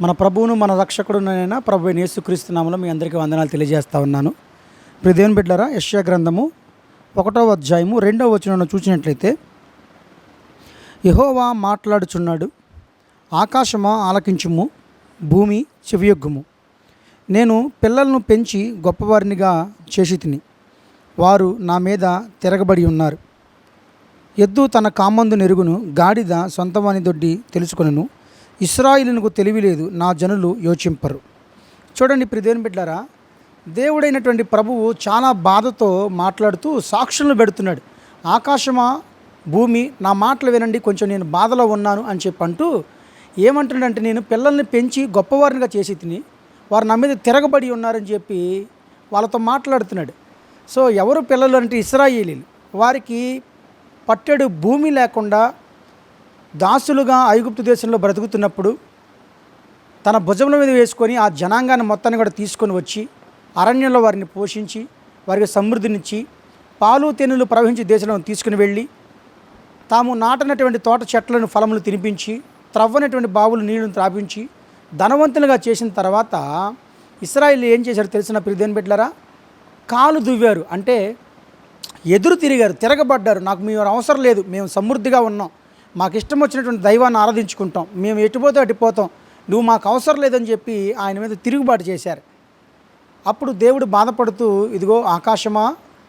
మన ప్రభువును మన రక్షకుడునైనా ప్రభు అయిన యేసుక్రీస్తునామలో మీ అందరికీ వందనాలు తెలియజేస్తా ఉన్నాను. ఇప్పుడు బిడ్డరా బిడ్డలారా యశ్యా గ్రంథము ఒకటో అధ్యాయము రెండవ వచనంలో చూసినట్లయితే యహోవా మాట్లాడుచున్నాడు ఆకాశమా ఆలకించుము భూమి చెవియొగ్గుము. నేను పిల్లలను పెంచి గొప్పవారినిగా చేసి తిని వారు నా మీద తిరగబడి ఉన్నారు. ఎద్దు తన కామందు నెరుగును గాడిద సొంతమని దొడ్డి తెలుసుకొనును. ఇస్రాయిలునకు తెలివి లేదు నా జనులు యోచింపరు. చూడండి ప్రిదేని బిడ్డారా దేవుడైనటువంటి ప్రభువు చాలా బాధతో మాట్లాడుతూ సాక్షులను పెడుతున్నాడు. ఆకాశమా భూమి నా మాటలు వినండి కొంచెం నేను బాధలో ఉన్నాను అని చెప్పి అంటూ ఏమంటున్నాడంటే నేను పిల్లల్ని పెంచి గొప్పవారినిగా చేసి తిని వారు నా మీద తిరగబడి ఉన్నారని చెప్పి వాళ్ళతో మాట్లాడుతున్నాడు. సో ఎవరు పిల్లలు అంటే ఇస్రాయేలీలు. వారికి పట్టెడు భూమి లేకుండా దాసులుగా ఐగుప్తు దేశంలో బ్రతుకుతున్నప్పుడు తన భుజముల మీద వేసుకొని ఆ జనాంగాన్ని మొత్తాన్ని కూడా తీసుకొని వచ్చి అరణ్యంలో వారిని పోషించి వారికి సమృద్ధినిచ్చి పాలు తేనెలు ప్రవహించి దేశంలో తీసుకుని వెళ్ళి తాము నాటినటువంటి తోట చెట్లను ఫలములు తినిపించి త్రవ్వనటువంటి బావులు నీళ్ళను త్రాపించి ధనవంతులుగా చేసిన తర్వాత ఇస్రాయిల్ ఏం చేశారు తెలిసిన ప్రిదేని బిడ్డలారా? కాలు దువ్వారు. అంటే ఎదురు తిరిగారు తిరగబడ్డారు. నాకు మీరు అవసరం లేదు మేము సమృద్ధిగా ఉన్నాం. మాకు ఇష్టం వచ్చినటువంటి దైవాన్ని ఆరాధించుకుంటాం. మేము ఎటుపోతే అటుపోతాం నువ్వు మాకు అవసరం లేదని చెప్పి ఆయన మీద తిరుగుబాటు చేశారు. అప్పుడు దేవుడు బాధపడుతూ ఇదిగో ఆకాశమా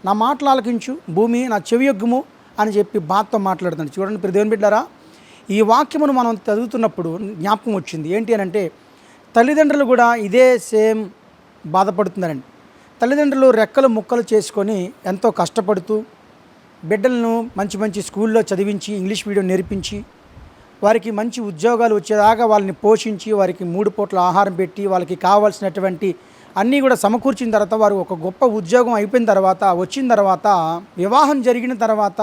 నా మాటలు ఆలకించు భూమి నా చెవియొగ్గుము అని చెప్పి బాధతో మాట్లాడుతున్నాడు. చూడండి ఇప్పుడు దేవుని బిడ్డారా ఈ వాక్యమును మనం చదువుతున్నప్పుడు జ్ఞాపకం వచ్చింది. ఏంటి అని అంటే తల్లిదండ్రులు కూడా ఇదే సేమ్ బాధపడుతున్నారండి. తల్లిదండ్రులు రెక్కలు ముక్కలు చేసుకొని ఎంతో కష్టపడుతూ బిడ్డలను మంచి మంచి స్కూల్లో చదివించి ఇంగ్లీష్ మీడియం నేర్పించి వారికి మంచి ఉద్యోగాలు వచ్చేదాకా వాళ్ళని పోషించి వారికి మూడు పూట్ల ఆహారం పెట్టి వాళ్ళకి కావాల్సినటువంటి అన్నీ కూడా సమకూర్చిన తర్వాత వారు ఒక గొప్ప ఉద్యోగం అయిపోయిన తర్వాత వచ్చిన తర్వాత వివాహం జరిగిన తర్వాత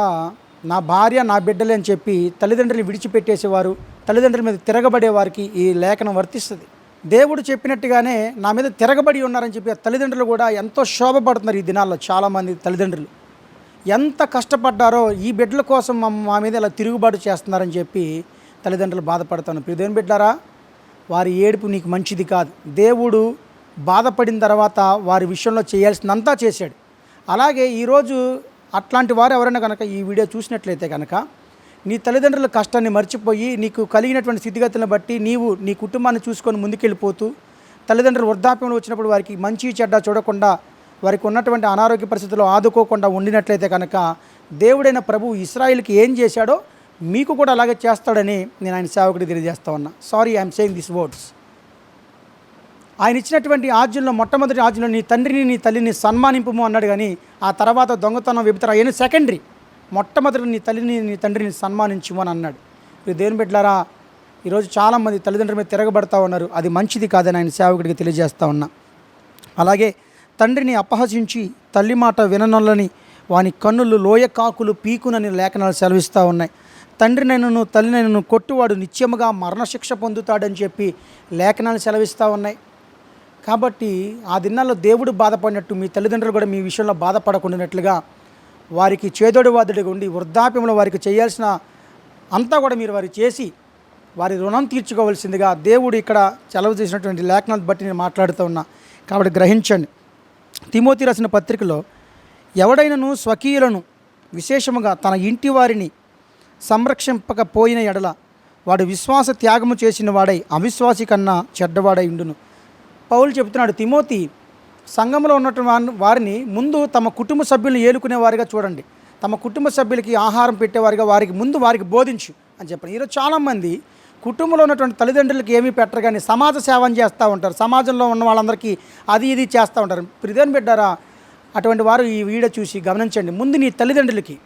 నా భార్య నా బిడ్డలే అని చెప్పి తల్లిదండ్రులు విడిచిపెట్టేసేవారు. తల్లిదండ్రుల మీద తిరగబడే వారికి ఈ లేఖనం వర్తిస్తుంది. దేవుడు చెప్పినట్టుగానే నా మీద తిరగబడి ఉన్నారని చెప్పి తల్లిదండ్రులు కూడా ఎంతో శోభపడుతున్నారు ఈ దినాల్లో చాలామంది తల్లిదండ్రులు. ఎంత కష్టపడ్డారో ఈ బిడ్డల కోసం మా మీద ఇలా తిరుగుబాటు చేస్తున్నారని చెప్పి తల్లిదండ్రులు బాధపడతాను ప్రియదేవుని బిడ్డారా వారి ఏడుపు నీకు మంచిది కాదు. దేవుడు బాధపడిన తర్వాత వారి విషయంలో చేయాల్సినంతా చేశాడు. అలాగే ఈరోజు అట్లాంటి వారు ఎవరైనా కనుక ఈ వీడియో చూసినట్లయితే కనుక నీ తల్లిదండ్రుల కష్టాన్ని మర్చిపోయి నీకు కలిగినటువంటి స్థితిగతులను బట్టి నీవు నీ కుటుంబాన్ని చూసుకొని ముందుకెళ్ళిపోతూ తల్లిదండ్రులు వృద్ధాప్యంలో వచ్చినప్పుడు వారికి మంచి చెడ్డ చూడకుండా వారికి ఉన్నటువంటి అనారోగ్య పరిస్థితుల్లో ఆదుకోకుండా ఉండినట్లయితే కనుక దేవుడైన ప్రభు ఇస్రాయిల్కి ఏం చేశాడో మీకు కూడా అలాగే చేస్తాడని నేను ఆయన సేవకుడికి తెలియజేస్తా ఉన్నా. Sorry I'm saying this words ఆయన ఇచ్చినటువంటి ఆజ్యంలో మొట్టమొదటి ఆజ్యంలో నీ తండ్రిని నీ తల్లిని సన్మానింపుము అన్నాడు కానీ ఆ తర్వాత దొంగతనం విభతర అయిన సెకండరీ. మొట్టమొదటి నీ తల్లిని నీ తండ్రిని సన్మానించుము అని అన్నాడు. మీరు దేని పెట్టారా ఈరోజు చాలామంది తల్లిదండ్రుల మీద తిరగబడతా ఉన్నారు. అది మంచిది కాదని ఆయన సేవకుడికి తెలియజేస్తా ఉన్నా. అలాగే తండ్రిని అపహసించి తల్లి మాట విననొల్లని వాని కన్నులు లోయ కాకులు పీకునని లేఖనాలు సెలవిస్తూ ఉన్నాయి. తండ్రినైనను తల్లినైనను కొట్టువాడు నిత్యముగా మరణశిక్ష పొందుతాడని చెప్పి లేఖనాలు సెలవిస్తూ ఉన్నాయి. కాబట్టి ఆ దినాల్లో దేవుడు బాధపడినట్టు మీ తల్లిదండ్రులు కూడా మీ విషయంలో బాధపడకుండానట్లుగా వారికి చేదోడివాదుడిగా ఉండి వృద్ధాప్యంలో వారికి చేయాల్సిన అంతా కూడా మీరు వారికి చేసి వారి రుణం తీర్చుకోవాల్సిందిగా దేవుడు ఇక్కడ సెలవు చేసినటువంటి లేఖనాలు బట్టి నేను మాట్లాడుతూ ఉన్నా. కాబట్టి గ్రహించండి. తిమోతి రాసిన పత్రికలో ఎవడైనను స్వకీయులను విశేషముగా తన ఇంటి వారిని సంరక్షింపకపోయిన ఎడల వాడు విశ్వాస త్యాగము చేసిన వాడై అవిశ్వాసి కన్నా చెడ్డవాడై ఉండును. పౌలు చెబుతున్నాడు తిమోతి సంఘంలో ఉన్నటువంటి వారిని ముందు తమ కుటుంబ సభ్యులను ఏలుకునే వారిగా చూడండి. తమ కుటుంబ సభ్యులకి ఆహారం పెట్టేవారిగా వారికి ముందు వారికి బోధించు అని చెప్పండి ఈరోజు చాలామంది కుటుంబంలో ఉన్నటువంటి తల్లిదండ్రులకు ఏమీ పెట్టరు కానీ సమాజ సేవం చేస్తూ ఉంటారు. సమాజంలో ఉన్న వాళ్ళందరికీ అది ఇది చేస్తూ ఉంటారు. ప్రిదేని బిడ్డారా అటువంటి వారు ఈ వీడియో చూసి గమనించండి. ముందు నీ తల్లిదండ్రులకి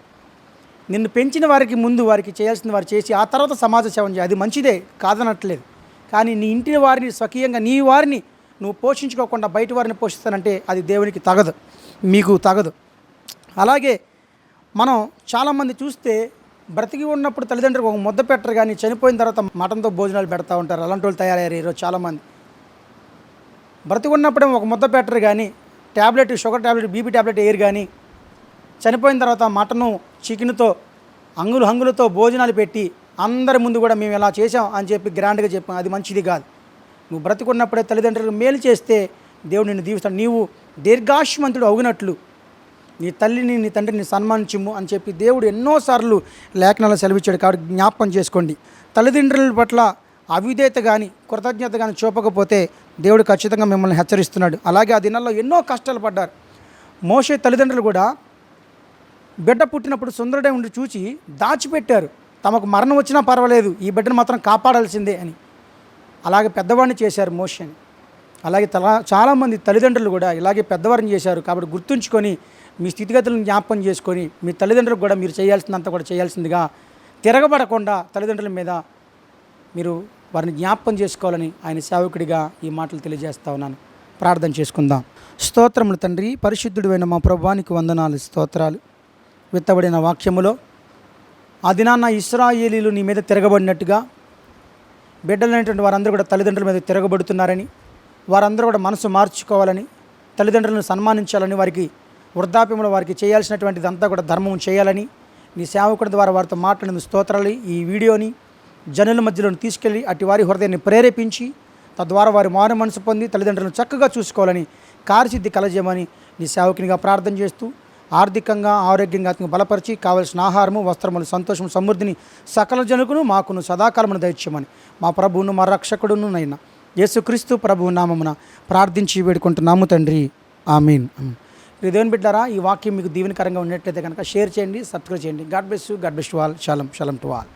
నిన్ను పెంచిన వారికి ముందు వారికి చేయాల్సిన వారు చేసి ఆ తర్వాత సమాజ సేవం చేయాలి అది మంచిదే కాదనట్లేదు. కానీ నీ ఇంటి వారిని స్వకీయంగా నీ వారిని నువ్వు పోషించుకోకుండా బయట వారిని పోషిస్తానంటే అది దేవునికి తగదు మీకు తగదు. అలాగే మనం చాలామంది చూస్తే బ్రతికి ఉన్నప్పుడు తల్లిదండ్రులకు ఒక ముద్ద పెట్టరు కానీ చనిపోయిన తర్వాత మటన్తో భోజనాలు పెడతా ఉంటారు. అలాంటి వాళ్ళు తయారయ్యారు ఈరోజు చాలామంది. బ్రతికి ఉన్నప్పుడే ఒక ముద్ద పెట్టరు కానీ tablet sugar tablet BP tablet వేయరు కానీ చనిపోయిన తర్వాత మటను చికెన్తో అంగులు హంగులతో భోజనాలు పెట్టి అందరి ముందు కూడా మేము ఇలా చేసాం అని చెప్పి గ్రాండ్గా చెప్పాం. అది మంచిది కాదు. నువ్వు బ్రతికున్నప్పుడే తల్లిదండ్రులకు మేలు చేస్తే దేవుడు నిన్ను దీవిస్తాడు. నీవు దీర్ఘాయుష్మంతుడు అవునట్లు నీ తల్లిని నీ తండ్రిని సన్మానించుము అని చెప్పి దేవుడు ఎన్నోసార్లు లేఖనాలు సెలవిచ్చాడు కాబట్టి జ్ఞాపకం చేసుకోండి. తల్లిదండ్రుల పట్ల అవిధేత కానీ కృతజ్ఞత కానీ చూపకపోతే దేవుడు ఖచ్చితంగా మిమ్మల్ని హెచ్చరిస్తున్నాడు. అలాగే ఆ దినాల్లో ఎన్నో కష్టాలు పడ్డారు. మోసే తల్లిదండ్రులు కూడా బిడ్డ పుట్టినప్పుడు సుందరుడే ఉండి చూచి దాచిపెట్టారు. తమకు మరణం వచ్చినా పర్వాలేదు ఈ బిడ్డను మాత్రం కాపాడాల్సిందే అని. అలాగే పెద్దవాడిని చేశారు మోషని. అలాగే తలా చాలామంది తల్లిదండ్రులు కూడా ఇలాగే పెద్దవారిని చేశారు కాబట్టి గుర్తుంచుకొని మీ స్థితిగతులను జ్ఞాపకం చేసుకొని మీ తల్లిదండ్రులకు కూడా మీరు చేయాల్సినంత కూడా చేయాల్సిందిగా తిరగబడకుండా తల్లిదండ్రుల మీద మీరు వారిని జ్ఞాపకం చేసుకోవాలని ఆయన సేవకుడిగా ఈ మాటలు తెలియజేస్తా ఉన్నాను. ప్రార్థన చేసుకుందాం. స్తోత్రములు తండ్రి పరిశుద్ధుడైన మా ప్రభువానికి వందనాలు స్తోత్రాలు. విత్తబడిన వాక్యములో ఆ దినాన్న ఇస్రాయేలీలు నీ మీద తిరగబడినట్టుగా బిడ్డలైనటువంటి వారందరూ కూడా తల్లిదండ్రుల మీద తిరగబడుతున్నారని వారందరూ కూడా మనసు మార్చుకోవాలని తల్లిదండ్రులను సన్మానించాలని వారికి వృద్ధాప్యంలో వారికి చేయాల్సినటువంటిదంతా కూడా ధర్మం చేయాలని నీ సేవకుడి ద్వారా వారితో మాట్లాడిన స్తోత్రాలు ఈ వీడియోని జనుల మధ్యలో తీసుకెళ్ళి అటు వారి హృదయాన్ని ప్రేరేపించి తద్వారా వారి మారు మనసు పొంది తల్లిదండ్రులను చక్కగా చూసుకోవాలని కార్యసిద్ధి కలజేయమని నీ సేవకునిగా ప్రార్థన చేస్తూ ఆర్థికంగా ఆరోగ్యంగా అతను బలపరిచి కావలసిన ఆహారము వస్త్రములు సంతోషం సమృద్ధిని సకల జనుకును మాకును సదాకాలమును దయచేయమని మా ప్రభువును మా రక్షకుడును నైనా. యేసుక్రీస్తు ప్రభు నామమున ప్రార్థించి వేడుకుంటున్నాము తండ్రి. ఆమీన్. ఇది బిడ్డారా ఈ వాక్యం మీకు దీవెనకరంగా ఉన్నట్లయితే కనుక షేర్ చేయండి సబ్స్క్రైబ్ చేయండి. God bless you God best wall షలం షలం టు వాల్